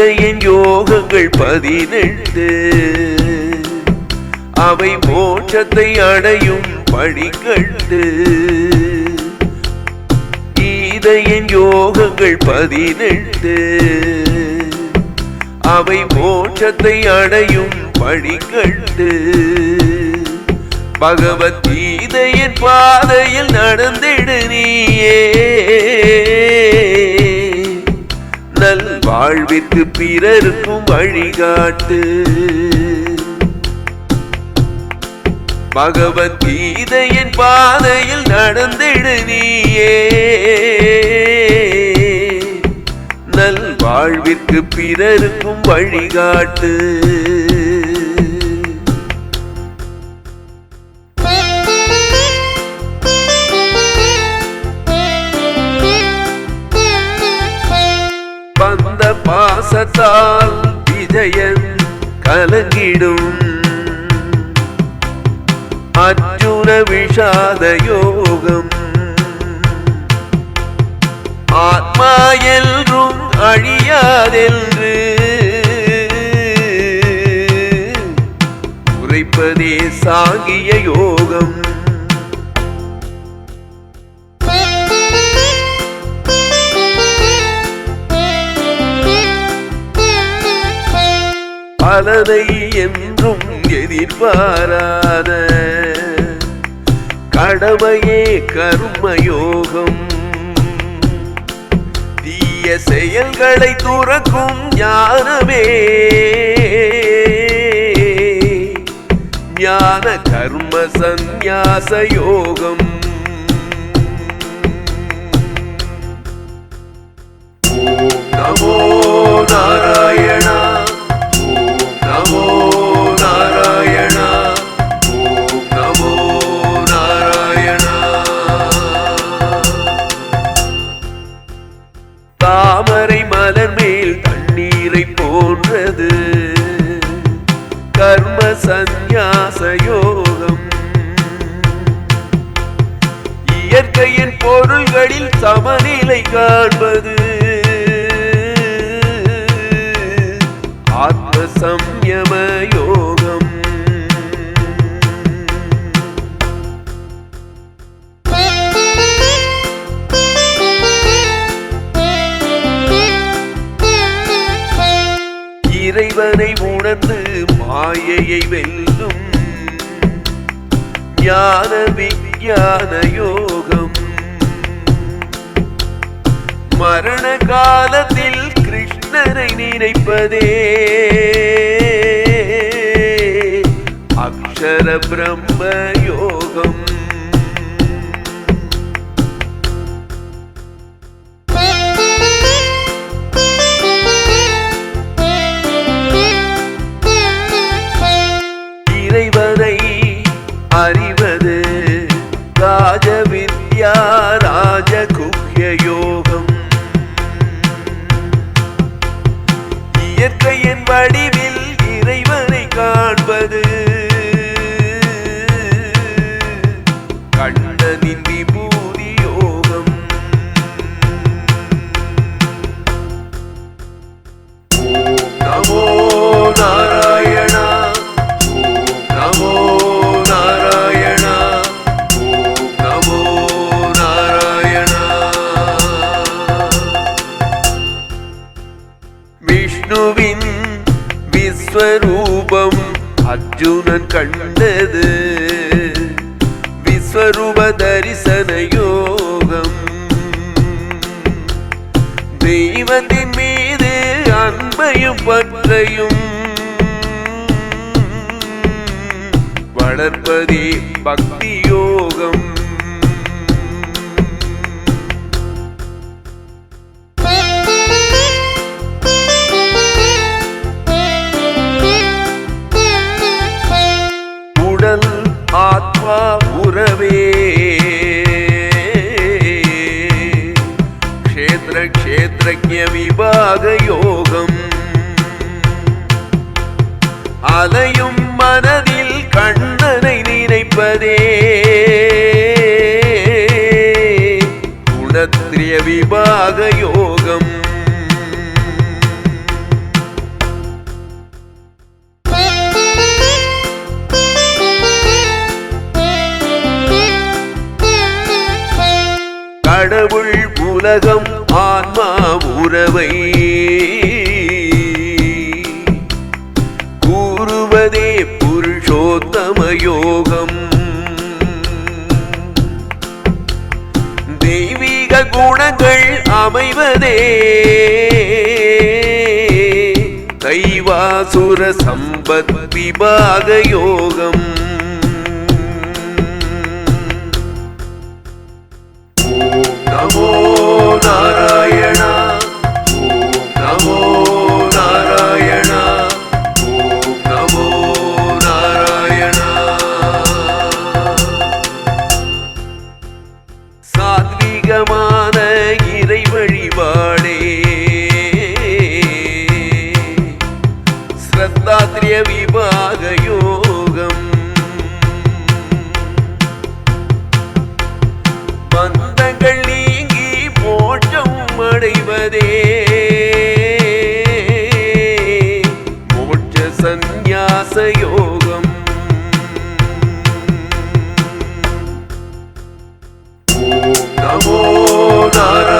கீதையின் யோகங்கள் பதினெட்டு அவை மோட்சத்தை அடையும் படிக்கட்டு கீதையின் யோகங்கள் பதினெட்டு அவை மோட்சத்தை அடையும் படிக்கட்டு பகவத்கீதையின் பாதையில் நடந்திடு நீயே. வாழ்விற்கு பிறருக்கும் வழிகாட்டு. பகவத்கீதையின் பாதையில் நடந்திடு நீயே. நல் வாழ்விற்கு பிறருக்கும் வழிகாட்டு. பாசத்தால் விஜயன் கலங்கிடும். அர்ஜுன விஷாத யோகம். ஆத்மா என்றும் அழியாதென்று. உரைப்பதே சாங்கிய யோகம். பலனை என்றும் எதிர்பாராத கடமையே கர்மயோகம். தீய செயல்களை துறக்கும் ஞானமே. ஞான கர்ம சந்நியாச யோகம். பொருள்களில் சமநிலை காண்பது. ஆத்ம சம்யம யோகம் இறைவனை உணர்ந்து மாயையை வெல்லும் ஞான விஞ்ஞான யோகம். மரண காலத்தில் கிருஷ்ணரை நினைப்பதே. அக்ஷர பிரம்ம யோகம். இறைவனை அறிவது ராஜவித்யா ராஜகுஹ்ய இயற்கையின் அர்ஜுனன் கண்டது. விஸ்வரூப தரிசன யோகம். தெய்வத்தின் மீது அன்பையும் பற்றையும் வளர்ப்பதே பக்தி அலையும் மனதில் கண்ணனை நினைப்பதே. குணத்ரிய விபாக யோகம். கடவுள் உலகம் அமைவதே. கைவாசுர சம்பத் விபாக யோகம். அடைவதே. மோட்ச சந்நியாச யோகம். நமோ நாராயண